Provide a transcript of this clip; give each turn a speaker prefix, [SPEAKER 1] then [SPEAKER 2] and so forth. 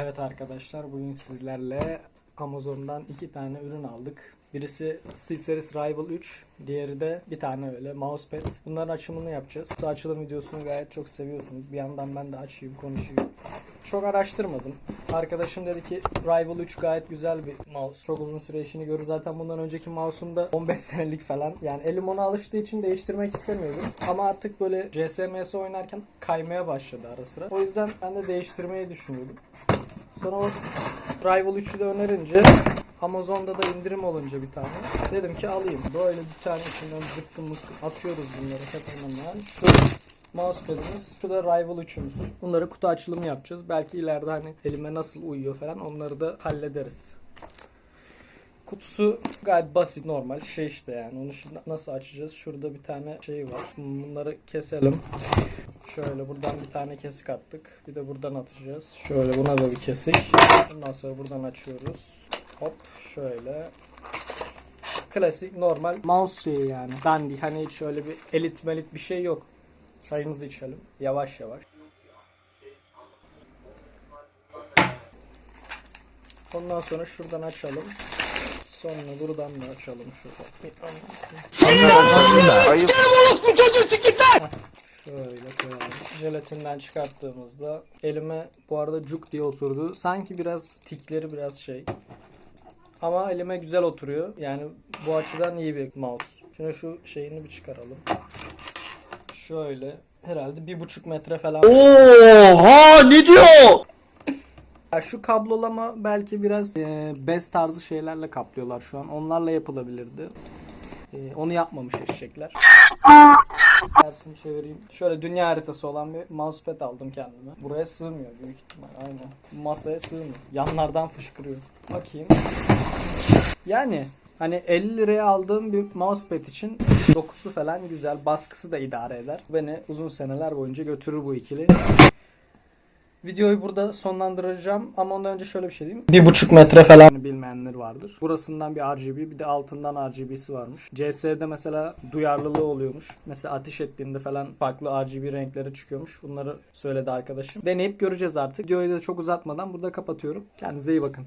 [SPEAKER 1] Evet arkadaşlar bugün sizlerle Amazon'dan iki tane ürün aldık. Birisi SteelSeries Rival 3, diğeri de bir tane öyle mousepad. Bunların açımını yapacağız. Bu açılım videosunu gayet çok seviyorsunuz. Bir yandan ben de açayım, konuşayım. Çok araştırmadım. Arkadaşım dedi ki Rival 3 gayet güzel bir mouse. Çok uzun süre işini görür. Zaten bundan önceki mouse'um da 15 senelik falan. Yani elim ona alıştığı için değiştirmek istemiyordum. Ama artık böyle CSMS oynarken kaymaya başladı ara sıra. O yüzden ben de değiştirmeyi düşünüyordum. Sonra o Rival 3'ü de önerince Amazon'da da indirim olunca bir tane dedim ki alayım. Böyle bir tane içinden mıkkım atıyoruz bunları hemen. Şu mousepad'imiz, şu da Rival 3'ümüz. Bunları kutu açılımı yapacağız. Belki ileride hani elime nasıl uyuyor falan onları da hallederiz. Kutusu gayet basit normal şey işte yani onu şimdi nasıl açacağız? Şurada bir tane şey var. Bunları keselim. Şöyle buradan bir tane kesik attık. Bir de buradan atacağız. Şöyle buna da bir kesik. Bundan sonra buradan açıyoruz. Hop şöyle. Klasik normal mouse şeyi yani. Dandy hani hiç öyle bir elit melit bir şey yok. Çayımızı içelim. Yavaş yavaş. Ondan sonra şuradan açalım. Sonra buradan da açalım şuradan. Şöyle koyalım. Jelatinden çıkarttığımızda elime bu arada cuk diye oturdu. Sanki biraz tikleri biraz şey. Ama elime güzel oturuyor. Yani bu açıdan iyi bir mouse. Şimdi şu şeyini bir çıkaralım. Şöyle herhalde bir buçuk metre falan.
[SPEAKER 2] Oha ne diyor?
[SPEAKER 1] Ya şu kablolama belki biraz e, bez tarzı şeylerle kaplıyorlar şu an. Onlarla yapılabilirdi. E, onu yapmamış eşekler. Tersini çevireyim. Şöyle dünya haritası olan bir mousepad aldım kendime. Buraya sığmıyor büyük ihtimal. Aynen. Masaya sığmıyor. Yanlardan fışkırıyor. Bakayım. Yani hani 50 liraya aldığım bir mousepad için dokusu falan güzel. Baskısı da idare eder. Beni uzun seneler boyunca götürür bu ikili. Videoyu burada sonlandıracağım ama ondan önce şöyle bir şey diyeyim. Bir buçuk metre falan bilmeyenler vardır. Burasından bir RGB bir de altından RGB'si varmış. CS'de mesela duyarlılığı oluyormuş. Mesela ateş ettiğinde falan farklı RGB renkleri çıkıyormuş. Bunları söyledi arkadaşım. Deneyip göreceğiz artık. Videoyu da çok uzatmadan burada kapatıyorum. Kendinize iyi bakın.